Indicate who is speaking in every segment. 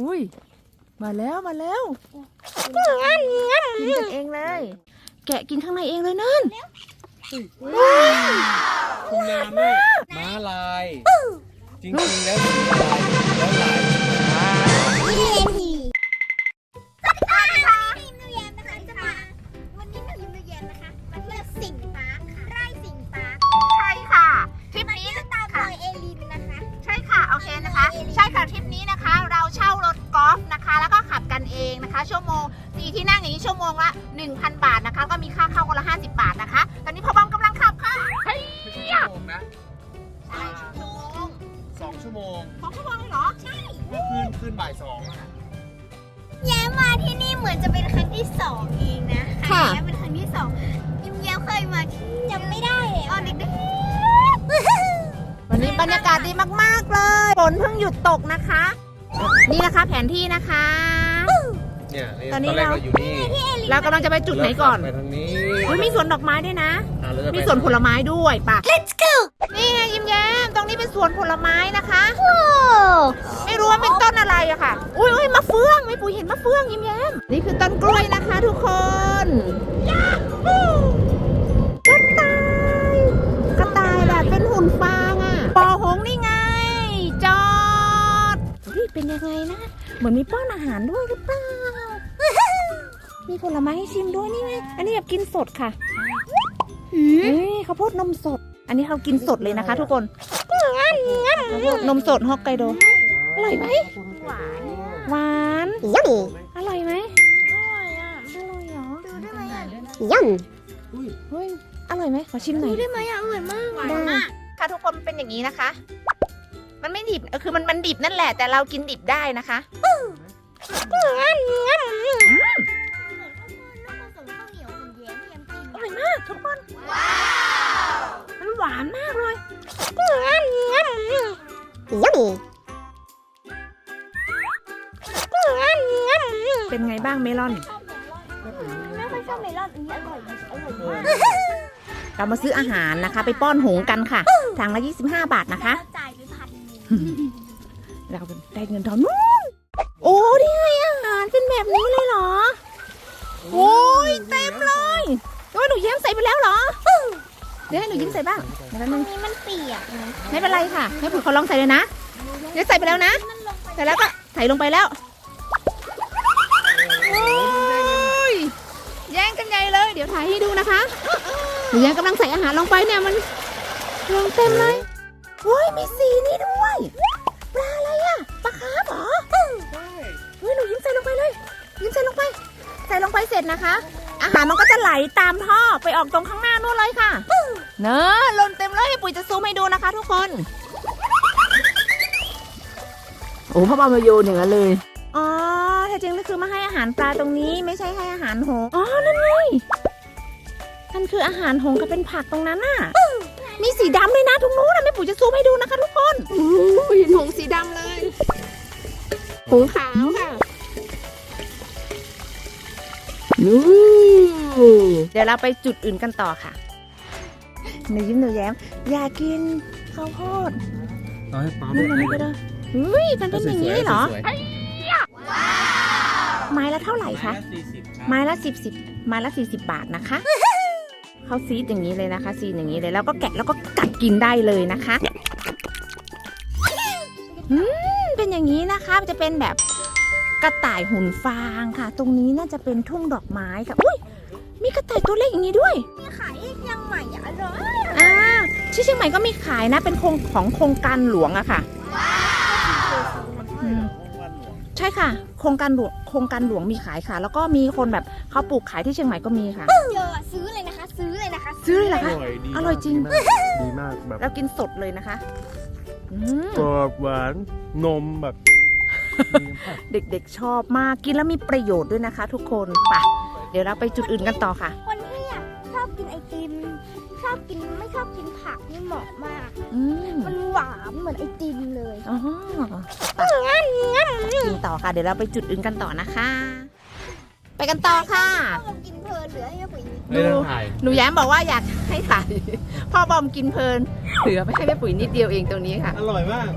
Speaker 1: อุ้ย มาแล้วมาแล้วกินกันเองเลย แกะกินข้างในเองเลยนั่น
Speaker 2: คุณงามมากม้าลาย จริงๆแล้วมีลายแล้วลาย
Speaker 3: พี่เรียน ที่นั่งอย่า
Speaker 1: งนี้ชั่วโมงละ 1,000 บาทนะคะ ก็มีค่าเข้าคนละ 50 บาทนะคะ ตอนนี้พ่อบอมกำลังขับค่ะเฮ้ย
Speaker 2: ไม่ใช่ชั่วโมงนะ
Speaker 1: ใช่ชั่วโมง
Speaker 2: สองชั่วโมง
Speaker 1: สองชั่วโมงเลยเหรอ ใช่
Speaker 2: เมื่อคืนคืนบ่ายสองอะ
Speaker 3: แย้มมาที่นี่เหมือนจะเป็นครั้งที่สองเองนะ
Speaker 1: ค่ะ
Speaker 3: แย้มเป็นครั้งที่สองยิ้มแย้มเคยมาที่จำไม่ได้เลยตอนเด็ก
Speaker 1: วันนี้บรรยากาศดีมาก ๆ เลย ฝนเพิ่งหยุดตกนะคะ นี่นะคะแผนที่นะคะ
Speaker 2: เนี่ย
Speaker 1: ตอนนี้
Speaker 2: แรก
Speaker 1: เรา
Speaker 2: เราอยู่นี่
Speaker 1: เรากำลังจะไปจุดไหนก่อน
Speaker 2: แล้วขับไปทางนี้
Speaker 1: อุ๊ยมีสวนดอกไม้ด้วยนะ
Speaker 2: อะเราจะไป
Speaker 1: มีสวนผลไม้ด้วยป่ะ Let's go นี่ไงยิ้มแย้มตรงนี้เป็นสวนผลไม้นะคะ
Speaker 3: โอ้
Speaker 1: ไม่รู้ว่าเป็นต้นอะไรอะค่ะ อุ้ยอุ้ยมะเฟืองไม่ปุ๋ยเห็นมะเฟืองยิ้มแย้มนี่คือต้นกล้วยนะคะทุกคนกระต่าย กระต่ายแบบเป็นหุ่นฟางอะปอหงส์นี่ไง จอดเฮ้ยเป็นยังไงนะ เหมือนมีป้อนอาหารด้วยหรือเปล่า มีผลไม้ให้ชิมด้วยนี่ไง อันนี้แบบกินสดค่ะเฮ้ยข้าวโพดนมสด อันนี้เขากินสดเลยนะคะ ทุกคนข้าวโพดนมสดฮอกไกโด อร่อยไหม
Speaker 3: หวาน
Speaker 1: หวาน
Speaker 3: ยัม
Speaker 1: อร่อยไหม
Speaker 3: อร่อยอะ
Speaker 1: อร่อยเหรอ
Speaker 3: ดูได้ไหมอะยัม
Speaker 1: เฮ้ยอร่อยไหมขอชิมหน่
Speaker 3: ดู
Speaker 1: อย
Speaker 3: ได้ไหมอะอร่อยมาก
Speaker 1: หวานมากค่ะทุกคนเป็นอย่างนี้นะคะ มันไม่ดิบเออคือมันมันดิบนั่นแหละ แต่เรากินดิบได้นะคะากทุกคนมันหวานมากเลย
Speaker 3: ยัม
Speaker 1: เป็นไงบ้างเมลอน
Speaker 3: ไม่ค่อยชอบเมลอนอันนี้อร่อยอร่อยมาก
Speaker 1: เรามาซื้ออาหารนะคะ ไปป้อนหงส์กันค่ะถังละ 25 บาทนะคะ
Speaker 3: จ่ายไปพันหนึ่ง
Speaker 1: เราได้เงินทอนนู้น ให้หนูยิ้มใส่บ้างเดี๋ยวแป๊บนึง
Speaker 3: นี่มันเปียกนะ
Speaker 1: ไม่เป็นไรค่ะให้ผู้เขาลองใส่เลยนะ เดี๋ยวใส่ไปแล้วนะ
Speaker 3: มันลงไป
Speaker 1: ใส่แล้วก็ใส่ลงไปแล้วโอ้ยแย่งกันใหญ่เลย เดี๋ยวถ่ายให้ดูนะคะหนูยังกำลังใส่อาหารลงไปเนี่ยมันลงเต็มเลยโอ้ยมีสีนี่ด้วยปลาอะไรอะปลาคาร์ฟเหรอ
Speaker 2: ใช่
Speaker 1: เฮ้ยหนูยิ้มใส่ลงไปเลย ยิ้มใส่ลงไป ใส่ลงไปเสร็จนะคะ อาหารมันก็จะไหลตามท่อไปออกตรงข้างหน้านู่นเลยค่ะเนอะหล่นเต็มเลยให้ปุ๋ยจะซูมให้ดูนะคะ ทุกคน โอ้พ่อบอมมาโยนอย่างนั้นเลย อ๋อแท้จริงก็คือมาให้อาหารปลาตรงนี้ ไม่ใช่ให้อาหารหงส์อ๋อ นั่นไงนั่นคืออาหารหงส์ก็เป็นผักตรงนั้นน่ะ มีสีดำเลยนะทุกนู้นนะแม่ปุ๋ยจะซูมให้ดูนะคะทุกคนเห็นหงส์สีดำเลย หงส์ขาวค่ะเดี๋ยวเราไปจุดอื่นกันต่อค่ะ หนูยิ้มหนูแย้ม อยากกินข้าวโพด
Speaker 2: เอาให้ป๊า
Speaker 1: นี่มันนี่ก็ได้เฮ้ยมันเป็นอย่างนี้เหรอ
Speaker 2: สวยๆ
Speaker 1: ไม้ละเท่าไหร่คะ
Speaker 2: สี่สิบครับ
Speaker 1: ไม้ละสิบสิบไม้ละสี่สิบบาทนะคะ เขาซีดอย่างนี้เลยนะคะ ซีดอย่างนี้เลย แล้วก็แกะแล้วก็กัดกินได้เลยนะคะอืมเป็นอย่างนี้นะคะมันจะเป็นแบบกระต่ายหุ่นฟางค่ะ ตรงนี้น่าจะเป็นทุ่งดอกไม้ค่ะ อุ้ยมีกระต่ายตัวเล็กอย่างนี้ด้วย
Speaker 3: มีขายยังใหม่อะอร่อย
Speaker 1: อ่า ที่เชียงใหม่ก็มีขายนะ เป็นโครงของโครงการหลวงอะค่ะอืมใช่ค่ะ โครงการหลวงโครงการหลวงมีขายค่ะ แล้วก็มีคนแบบเขาปลูกขายที่เชียงใหม่ก็มีค่ะ
Speaker 3: เจอซื้อเลยนะคะ ซื้อเลยนะคะ
Speaker 1: ซื้อเลยเหรอ
Speaker 2: อ
Speaker 1: คะ
Speaker 2: ร่อยดี
Speaker 1: อร่อยจริง
Speaker 2: มากดีมากแบบ
Speaker 1: เรากินสดเลยนะคะอืม
Speaker 2: กรอบหวานนมแบบดีมาก
Speaker 1: เด็กๆชอบมากกินแล้วมีประโยชน์ด้วยนะคะ ทุกคนไปเดี๋ยวเราไปจุดอื่นกันต่อค่ะ
Speaker 3: คนที่อยากชอบกินไอติม ชอบกินไม่ชอบกินผักนี่เหมาะมาก
Speaker 1: อืม
Speaker 3: มันหวานเหมือนไอติมเลย
Speaker 1: อ๋อไปกินต่อค่ะ เดี๋ยวเราไปจุดอื่นกันต่อนะคะ ไปกันต่อค่ะ
Speaker 3: ลองกินเพลินเหลือให้ปุ๋ยนิด
Speaker 2: ไม่ต้องถ่าย
Speaker 1: หนูแย้มบอกว่าอยากให้ถ่ายพ่อบอมกินเพลิน เหลือไปให้แม่ปุ๋ยนิดเดียวเองตรงนี้ค่ะ
Speaker 2: อร่อยมาก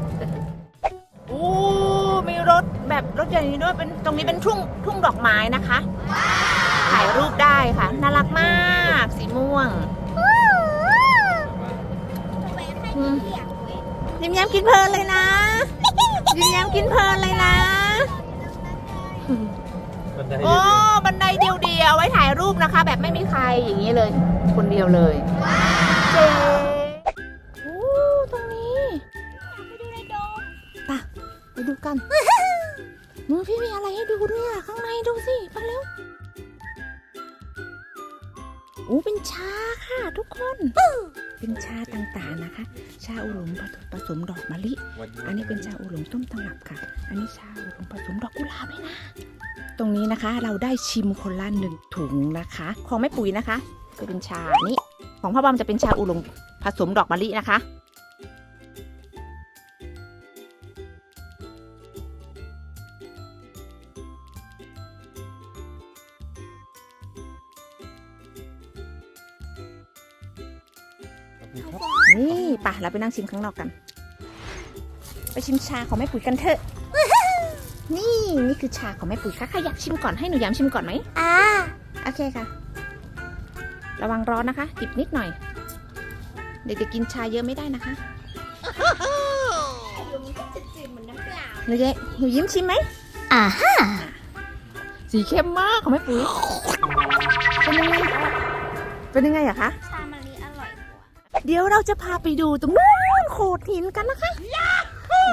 Speaker 1: โอ้มีรถแบแบบรถใหญ่นี้ด้วยเป็นตรงนี้เป็นทุ่งทุ่งดอกไม้นะคะ ถ่ายรูปได้ค่ะ น่ารักมาก สีม่วง
Speaker 3: ทำไมให้เสี ยงเว้ย
Speaker 1: ยิ้มแย้มกินเพลินเลยนะยิ้มแย้มกินเพลินเลยนะ
Speaker 2: บันได
Speaker 1: โอ้บันไดเดียวๆไว้ถ่ายรูปนะคะ แบบไม่มีใครอย่างนี้เลย คนเดียวเลยเจ๊โอ้ตรงนี้
Speaker 3: ไปดูในโดม
Speaker 1: ไปะไปดูกันมือพี่มีอะไรให้ดูด้วยอะข้างในดูสิไปเร็วโอ้เป็นชาค่ะทุกคน เป็นชาต่างๆนะคะ ชาอุหลงผสมดอกมะลิ
Speaker 2: วันนี้
Speaker 1: อันนี้เป็นชาอูหลงต้มตำรับค่ะ อันนี้ชาอูหลงผสมดอกกุหลาบด้วยนะ ตรงนี้นะคะเราได้ชิมคนละหนึ่งถุงนะคะ ของแม่ปุ๋ยนะคะจะเป็นชานี้ของพ่อบอมจะเป็นชาอูหลงผสมดอกมะลินะคะ นี่ปะเราไปนั่งชิมข้างนอกกัน ไปชิมชาของแม่ปุ๋ยกันเถอะ นี่นี่คือชาของแม่ปุ๋ยค่ะใครอยากชิมก่อนให้หนูย้ำชิมก่อนไหม
Speaker 3: อ่า
Speaker 1: โอเคค่ะ ระวังร้อนนะคะจิบนิดหน่อย เด็กจะกินชาเยอะไม่ได้นะคะ
Speaker 3: ดูมันก็จะจืดเหมือนน้ำเปล่า
Speaker 1: หนูเยหนูยิ้มชิมไหม
Speaker 3: อ่าฮะ
Speaker 1: สีเข้มมากของแม่ปุ๋ยเป็นยังไงเป็นยังไงอะคะ เดี๋ยวเราจะพาไปดูตรงนู้นโขดหินกันนะคะ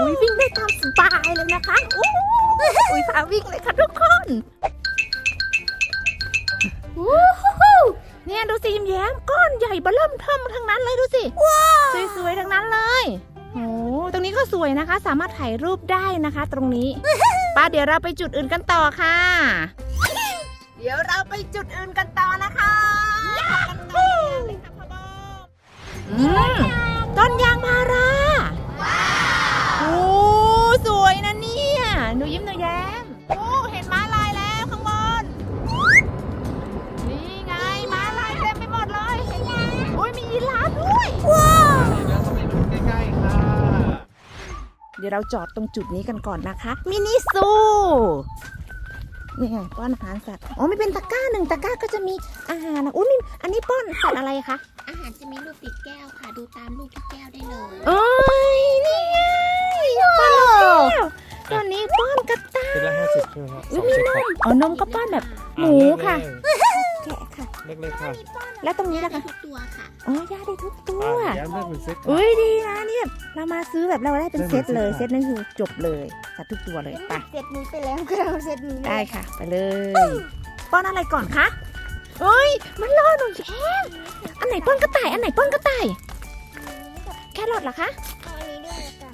Speaker 1: อุ้ยวิ่งได้ตามสบายเลยนะคะอู้อุ้ยพาวิ่งเลยค่ะทุกคนวู้ฮู้เนี่ยดูสิยิ้มแย้มก้อนใหญ่เบอเริ่มเทิมทั้งนั้นเลยดูสิสวยๆทั้งนั้นเลยโอ้ตรงนี้ก็สวยนะคะ สามารถถ่ายรูปได้นะคะ ตรงนี้ป้าเดี๋ยวเราไปจุดอื่นกันต่อค่ะ เดี๋ยวเราไปจุดอื่นกันต่อนะ
Speaker 2: คะ
Speaker 1: เดี๋ยวเราจอดตรงจุดนี้กันก่อนนะคะ มินิซูนี่ไงป้อนอาหารสัตว์ อ๋อไม่เป็นตะกร้าหนึ่งตะกร้าก็จะมีอาหารนะอุ้ยนี่อันนี้ป้อนสัตว์อะไรคะ
Speaker 3: อาหารจะมีลูกติดแก้วค่ะ ดูตามลูกที่แก้วได้เลย
Speaker 1: โอ้ยนี่ไงป้อนลูกแก้วตัวนี้ป้อนกระต่าย
Speaker 2: เป็นละห้าสิบใช่ไหมครับ
Speaker 1: อุ้ยมีนม อ๋อนมก็ป้อนแบบหมูค่ะแกะค่ะ
Speaker 2: เล็กๆค่ะ
Speaker 1: แล้วตรงนี้ล่ะ
Speaker 3: ได้
Speaker 1: คะ
Speaker 3: ทุกตัวค่ะ
Speaker 1: อ๋อย่าได้ทุกตัว
Speaker 2: อะย้ำเลือกเป็นเซ็ต
Speaker 1: อุ้ยดีนะเนี่ยเรามาซื้อแบบเราได้เป็น
Speaker 2: ได้
Speaker 1: เซตเลย
Speaker 2: เป็นเซต
Speaker 1: เซตนั่นคือจบเลยสัตว์ทุกตัวเลยไป
Speaker 3: เซตนี้ไปแล้วก็เอาเซตนี้
Speaker 1: ได้ค่ะ ไปเลยป้อนอะไรก่อนคะเอ้ยมันรอหนูแย้มอันไหนป้อนกระต่ายอันไหนป้อนกระต่ายแครอทเหรอคะ
Speaker 3: เอาอันนี้ด้วยละกัน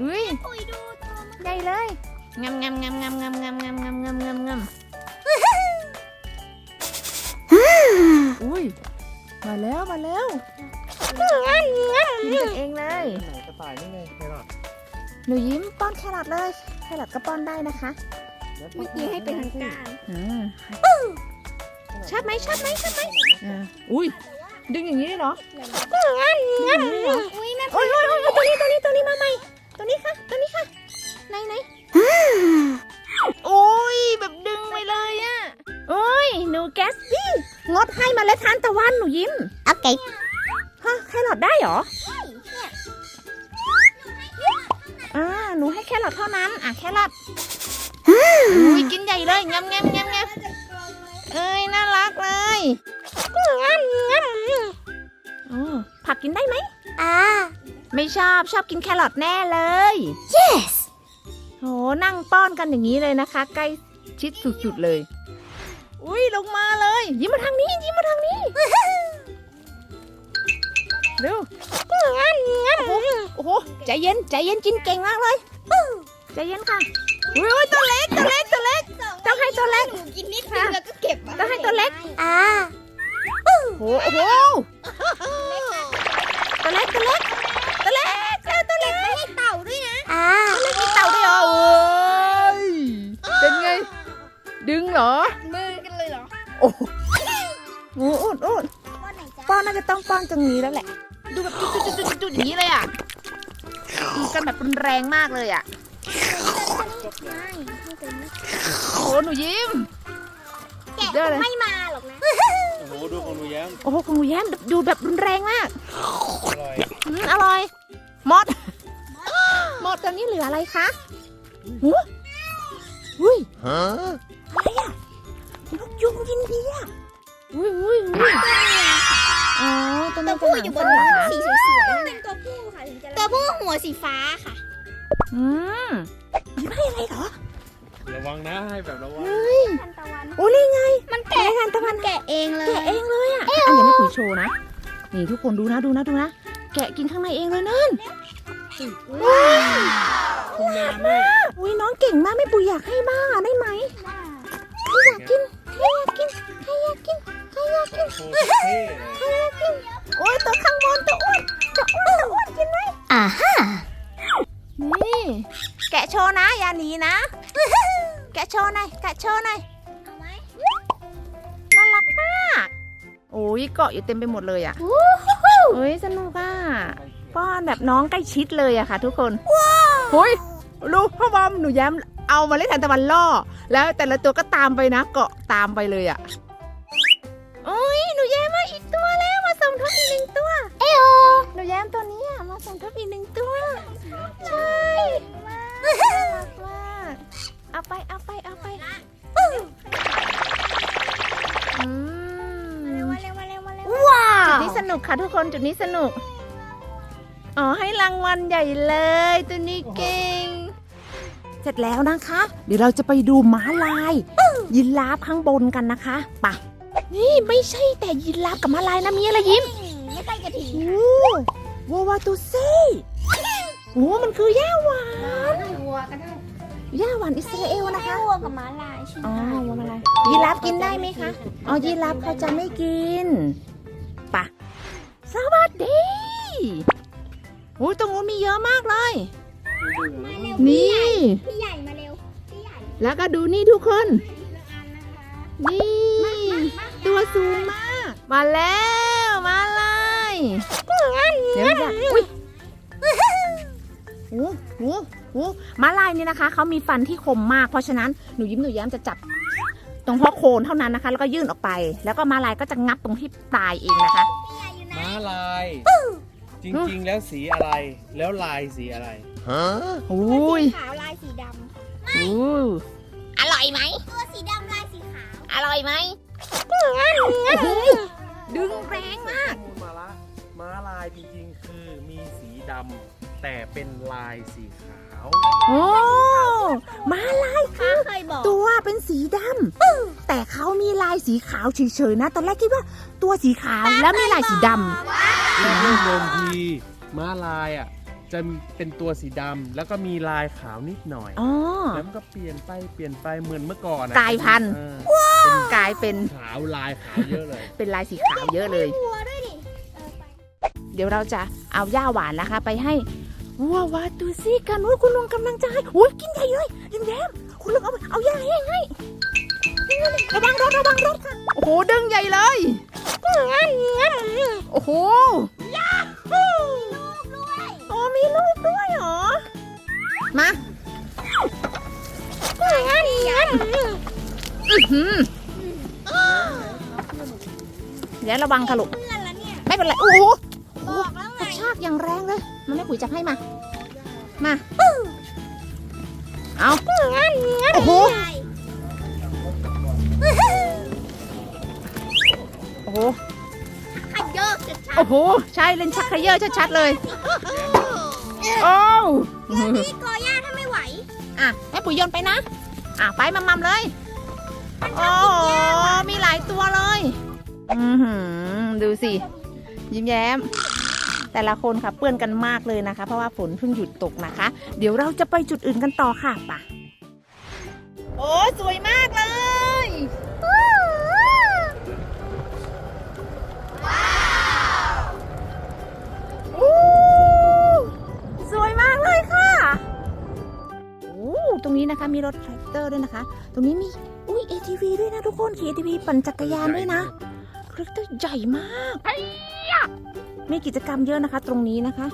Speaker 1: อุ้ย
Speaker 3: อุ้ยดูตัวมัน
Speaker 1: ใหญ่เลยงำงำงำงำงำงำงำงำงำงำงำ อุ้ยมาแล้วมาแล้วกินกันเองเลย
Speaker 2: ไหนกระต่ายนี่ไงแครอท
Speaker 1: หนูยิ้มป้อนแครอทเลยแครอทก็ป้อนได้นะคะ
Speaker 2: แล้ว
Speaker 3: เมื่อกี้ให้เป็นทางการ
Speaker 1: อ่าชอบไหมชอบไหมชอบไหมอ่าอุ้ยดึงอย่างนี้เลยเหรอดึงอย่างนี้เหรอ
Speaker 3: อุ้ยแม่
Speaker 1: โอ้ยโอ้ยโอ้ยตัวนี้ตัวนี้ตัวนี้มาใหม่ตัวนี้ค่ะตัวนี้ค่ะไหนไหน แล้วทานตะวันหนูยิ้ม
Speaker 3: โอเค
Speaker 1: ฮะแครอทได้เหรออ่าหนูให้แครอทเท่านั้นอะแครอทอุ้ยกินใหญ่เลยงำงำงำงำเอ้ยน่ารักเลยโอ้ผักกินได้ไหม
Speaker 3: อ่า
Speaker 1: ไม่ชอบชอบกินแครอทแน่เลย
Speaker 3: yes
Speaker 1: โหนั่งป้อนกันอย่างนี้เลยนะคะ ใกล้ชิดสุดๆเลย อุ้ยลงมาเลย ยิ้มมาทางนี้ ยิ้มมาทางนี้เร็วโอ้โหโอ้โหใจเย็นใจเย็นกินเก่งมากเลยใจเย็นค่ะอุ้ยอุ้ยตัวเล็กตัวเล็กตัวเล็กต้องให้ตัวเล็ก
Speaker 3: หนูกินนิดนึงแล้วก็เก็บมา
Speaker 1: ต้องให้ตัวเล็ก
Speaker 3: อ่า
Speaker 1: โอ้โหโอ้โหตัวเล็กตัวเล็กตัวเล็กเออตัวเล็ก
Speaker 3: ไม่ให้เต่าด้วยนะอ่า
Speaker 1: ตัวเล็กมีเต่าด้วยเหรอเอ้ยเป็นไง ดึงเหรอ
Speaker 3: มือกันเลยเหรอ
Speaker 1: โอ้โห อุดอุด
Speaker 3: ก้อนไหนจ๊ะ
Speaker 1: ป้อนน่าจะต้องป้อนตรงนี้แล้วแหละ ดูแบบจุดจุดจุดจุดจุดอย่างนี้เลยอะดูกันแบบรุนแรงมากเลยอะโอ้หนูยิ้ม
Speaker 3: แกะ
Speaker 1: เดี๋ยวเลย
Speaker 3: ไม่มาหรอกนะ
Speaker 2: โอ้โหดูของหนูแย้ม
Speaker 1: โอ้โหคุณหนูแย้มดูแบบรุนแรงมาก
Speaker 2: อร่อย
Speaker 1: อืมอร่อยหมดหมดตอนนี้เหลืออะไรคะหัวอุ้ยอะไรอะนกยุงยินดีอะ อุ้ยอุ้ยอุ้ยอ๋อตัว
Speaker 3: ตั
Speaker 1: นั้
Speaker 3: วนผู้อยู่บน
Speaker 1: เหร
Speaker 3: นู้
Speaker 1: อนคะ
Speaker 3: สีสวยๆเป็นตัวผู้ค่ะถึงจะตัวผู้หัวสีฟ้าค่ะ
Speaker 1: อืมยิ้มให้อะไรเหรอ
Speaker 2: ระวังนะให้แบบระวัง
Speaker 1: เฮ้ย
Speaker 3: ทันตะวัน
Speaker 1: โอ้นี่ไง
Speaker 3: มัน
Speaker 1: แกะ
Speaker 3: แกะ
Speaker 1: ทานตะวัน
Speaker 3: แกะเองเลย
Speaker 1: แกะเองเลยอะอันนี้ไม่ปุ๋ยโชว์นะ นี่ทุกคนดูนะดูนะดูนะ แกะกินข้างในเองเลยนั่น
Speaker 2: คุณงานด้วย
Speaker 1: อุ้ยน้องเก่งมากไม่ปุ๋ยอยากให้บ้างอะได้ไหมใครอยากกินใครอยากกินใคร อยากกินใครอยากกิน
Speaker 2: โคตรเท่เลย
Speaker 1: ใครอยากกินโอ้ยตัวข้างบนตัวอ้วนตัวอ้วนตัวอ้วนกินไหม
Speaker 3: อ่าฮะ
Speaker 1: นี่แกะโชว์นะอย่าหนีนะ แกะโชว์หน่อยแกะโชว์หน่อย
Speaker 3: เอาไหม
Speaker 1: น่ารักมากโอ้ยเกาะอยู่เต็มไปหมดเลยอะเฮ้ยสนุกอะป้อนแบบน้องใกล้ชิดเลยอะค่ะ ทุกคนเฮ้ยรู้พ่อบอมหนูแย้มเอามาเล่นทานตะวันล่อ แล้วแต่ละตัวก็ตามไปนะ เกาะตามไปเลยอะ แย้มตัวนี้
Speaker 3: อะ
Speaker 1: มาสมทบอีกหนึ่งตัว ใช่น่ารักมากเอาไปเอาไปเอาไปอืม
Speaker 3: เร็วมาเร็วมาเร็วมาเร็วว้า
Speaker 1: จุด
Speaker 3: ว
Speaker 1: นี้สนุกค่ะทุกคนจุดนี้สนุก อ๋อให้รางวัลใหญ่เลยตัวนี้เก่ง เสร็จแล้วนะคะ เดี๋ยวเราจะไปดูม้าลาย ยินลาฟข้างบนกันนะคะไปะนี่ไม่ใช่แต่ยินลาฟกับม้าลายนะมีอะไรยิ้ม
Speaker 3: ไม่ใกล้กระถิ่น
Speaker 1: โอ้ วาวาตุเซ่โอ้มันคือย่าหวาน
Speaker 3: วัวก็ได้
Speaker 1: ย่าหวานอิสราเอลนะคะ
Speaker 3: วัวกับม้าลายใช่ไหม
Speaker 1: อ๋อวัวมาลายยีราฟกินได้ไหมคะ อ๋อ ยีราฟเขาจะไม่กินปะสวัสดีโอ้ยตรงนู้นมีเยอะมากเลย
Speaker 3: มาเร็ว
Speaker 1: นี่
Speaker 3: พี่ใหญ่มาเร็วพี่ใหญ่
Speaker 1: แล้วก็ดูนี่ทุกคน
Speaker 3: ทีละอันนะคะ
Speaker 1: นี่ ตัวสูงมาก มาแล้วมา เลยเดี๋ยวจะอุ้ยโอ้โหโอ้มาลายนี่นะคะ เขามีฟันที่คมมาก เพราะฉะนั้นหนูยิ้มหนูแย้มจะจับ ตรงพ่อโคนเท่านั้นนะคะ แล้วก็ยื่นออกไป แล้วก็มาลายก็จะงับตรงที่ปลายเองนะคะ
Speaker 3: พี่ใหญ่อยู่ไหน
Speaker 2: ม้าลาย จริงๆ แล้วสีอะไร แล้วลายสีอะไร
Speaker 1: อุ้ย
Speaker 3: สีขาวลายสีดำ
Speaker 1: อู้อร่อยไหม
Speaker 3: ตัวสีดำลายสีขาว
Speaker 1: อร่อยไหมดึงแรงมาก
Speaker 2: มูลมาละม้าลายจริงๆ คือมีสีดำแต่เป็นลายสีขาว
Speaker 1: โอ้มาลาย
Speaker 3: ข้าเคยบอก
Speaker 1: ตัวเป็นสีดำแต่เขามีลายสีขาวเฉยๆนะ ตอนแรกคิดว่าตัวสีขาวแล้วมีลายสีด
Speaker 2: ซึ่งเรื่องเดิมทีม้าลายอะจะเป็นตัวสีดำแล้วก็มีลายขาวนิดหน่อยำ
Speaker 1: อ๋อ
Speaker 2: แล้วมันก็เปลี่ยนไปเปลี่ยนไปเหมือนเมื่อก่อนอะ
Speaker 1: กลายพันธุ์
Speaker 2: เออเป็น
Speaker 1: กลายเป็น
Speaker 2: ขาวลายขาวเยอะเลย
Speaker 1: เป็นลายสีขาวเยอะเลย
Speaker 3: วั เดี๋
Speaker 1: ยวเราจะเอาหญ้าหวานนะคะ ไปให้วัววาตูซี่กันว่าคุณลุงกำลังจะให้โอ้ยกินใหญ่เลยยิ้มแย้มคุณลุงเอาเอาหญ้าให้ให้ระวังรถระวังรถค่ะโอ้โหดึงใหญ่เลยโอ้โห
Speaker 3: ลูกด้วย
Speaker 1: อ๋อมีลูกด้วยเหรอมาอื้อหือเดี๋ยวระวังค่ะลูก
Speaker 3: เพื่อนแล้วเนี่ย
Speaker 1: ไม่เป็นไรโอ้โห ชากอย่างแรงเลย มันไม่ปุ๋ยจับให้มา มาเอาโอ้โห
Speaker 3: ใหญ่
Speaker 1: โอ้โห
Speaker 3: ขยเยอะชัด
Speaker 1: โอ้โห ใช่เล่นชักเขยอชัดๆเลย
Speaker 3: ๆ
Speaker 1: โอ้
Speaker 3: เดี๋ยวพี่กอย่าถ้าไม่ไหว
Speaker 1: อะแม่ปุ๋ยโยนไปนะ อะไปมัมมัมเลย โอ้โหมีหลายตัวเลย อือหือ ดูสิ ยิ้มแย้ม แต่ละคนค่ะเปื้อนกันมากเลยนะคะ เพราะว่าฝนเพิ่งหยุดตกนะคะ เดี๋ยวเราจะไปจุดอื่นกันต่อค่ะป่ะโอ้สวยมากเลยอู้สวยมากเลยค่ะโอ้ตรงนี้นะคะมีรถแทรกเตอร์ด้วยนะคะ ตรงนี้มีอุ้ย ATV ด้วยนะทุกคนขี่ ATV ปั่นจักรยานด้วยนะแทรกเตอร์ใหญ่มาก มีกิจกรรมเยอะนะคะ ตรงนี้นะคะ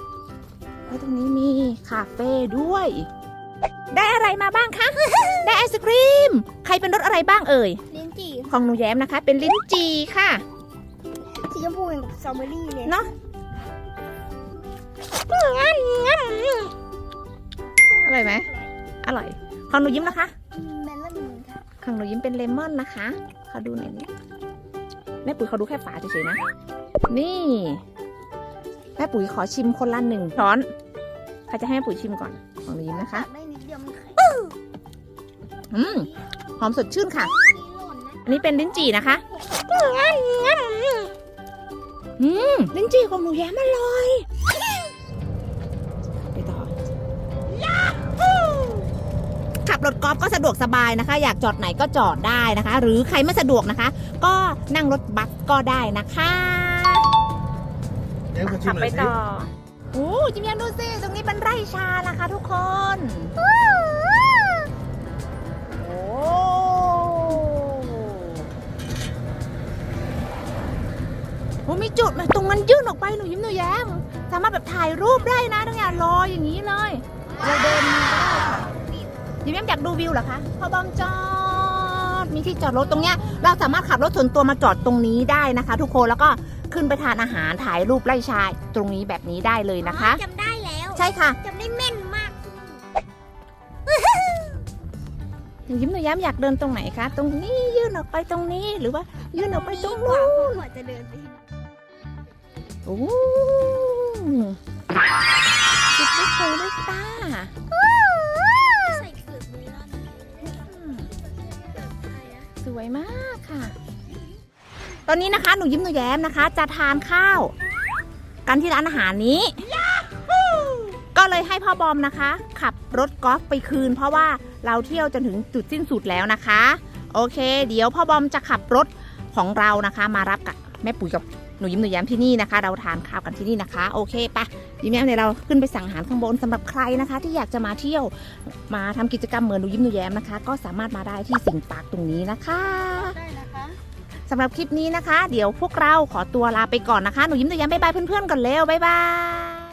Speaker 1: แล้วตรงนี้มีคาเฟ่ด้วย ได้อะไรมาบ้างคะ ได้ไอศครีม ใครเป็นรสอะไรบ้างเอ่ย
Speaker 3: ลิ้นจี่
Speaker 1: ของหนูแย้มนะคะ เป็นลิ้นจี่ค่ะ
Speaker 3: สีชมพูเหมือนกับสตรอเบอรี่เลย
Speaker 1: เนาะอร่อยไหมอร่อย ของหนูยิ้มนะคะ
Speaker 3: เมลอนค่ะ
Speaker 1: ของหนูยิ้มเป็นเลมอนนะคะขอดูหน่อยนี่แม่ปุ๋ยเขาดูแค่ฝาเฉยๆนะ นี่แม่ปุ๋ยขอชิมคนละหนึ่งช้อนใครจะให้แม่ปุ๋ยชิมก่อนของหนูยิ้มนะคะ
Speaker 3: ได้นิดเดียวมันแข็ง
Speaker 1: อืมหอมสดชื่นค่ะ
Speaker 3: มีหล่นนะ
Speaker 1: อันนี้เป็นลิ้นจี่นะคะอืมลิ้นจี่ของหนูแย้มอร่อยไปต่อขับรถกอล์ฟก็สะดวกสบายนะคะ อยากจอดไหนก็จอดได้นะคะ หรือใครไม่สะดวกนะคะ ก็นั่งรถบัสก็ได้นะคะ
Speaker 2: เดี๋ยวมาชิ
Speaker 1: ขั
Speaker 2: ม
Speaker 1: บ
Speaker 2: ห
Speaker 1: ไป
Speaker 2: น่อยสิ
Speaker 1: ต่อโอ้จิมยันดูสิตรงนี้เป็นไร่ชานะคะ ทุกคนโอ้โหมีจุดไหมตรงนั้นยื่นออกไปหนูยิ้มหนูแย้ม สามารถแบบถ่ายรูปได้นะต้องอย่ารออย่างนี้เลยเราเดินมาก็ได้ค่ะยิ้มแย้มอยากดูวิวเหรอคะพอบอมจอดมีที่จอดรถตรงเนี้ย เราสามารถขับรถส่วนตัวมาจอดตรงนี้ได้นะคะ ทุกคนแล้วก็ ขึ้นไปทานอาหารถ่ายรูปไล่ชาย ตรงนี้แบบนี้ได้เลยนะคะ
Speaker 3: จำได้แล้ว
Speaker 1: ใช่ค่ะ
Speaker 3: จำได้แม่นมาก
Speaker 1: หนูยิ้มหนูแย้มอยากเดินตรงไหนคะ ตรงนี้ยื่นออกไปตรงนี้หรือว่ายื่นออกไปตรง
Speaker 3: กว่า
Speaker 1: นู้น
Speaker 3: กว่าจะเดินไป
Speaker 1: โอ้ติดลูกโป่งด้วยตา
Speaker 3: ใส่เกลือเมลอน
Speaker 1: อืม
Speaker 3: แบบไทยนะ
Speaker 1: สวยมากค่ะ ตอนนี้นะคะหนูยิ้มหนูแย้มนะคะ จะทานข้าว กันที่ร้านอาหารนี้ ก็เลยให้พ่อบอมนะคะ ขับรถกอล์ฟไปคืน เพราะว่าเราเที่ยวจนถึงจุดสิ้นสุดแล้วนะคะ โอเค เดี๋ยวพ่อบอมจะขับรถของเรานะคะ มารับกับแม่ปุ๋ยกับหนูยิ้มหนูแย้มที่นี่นะคะ เราทานข้าวกันที่นี่นะคะ โอเคปะยิ้มแย้มเดี๋ยวเราขึ้นไปสั่งอาหารข้างบนสำหรับใครนะคะ ที่อยากจะมาเที่ยวมาทำกิจกรรมเหมือนหนูยิ้มหนูแย้มนะคะ ก็สามารถมาได้ที่สิงห์ปาร์คตรงนี้นะคะ
Speaker 3: ได้นะคะ
Speaker 1: สำหรับคลิปนี้นะคะ เดี๋ยวพวกเราขอตัวลาไปก่อนนะคะ หนูยิ้มหนูย้มบายบายเพื่อนๆก่อนเร็วบายบาย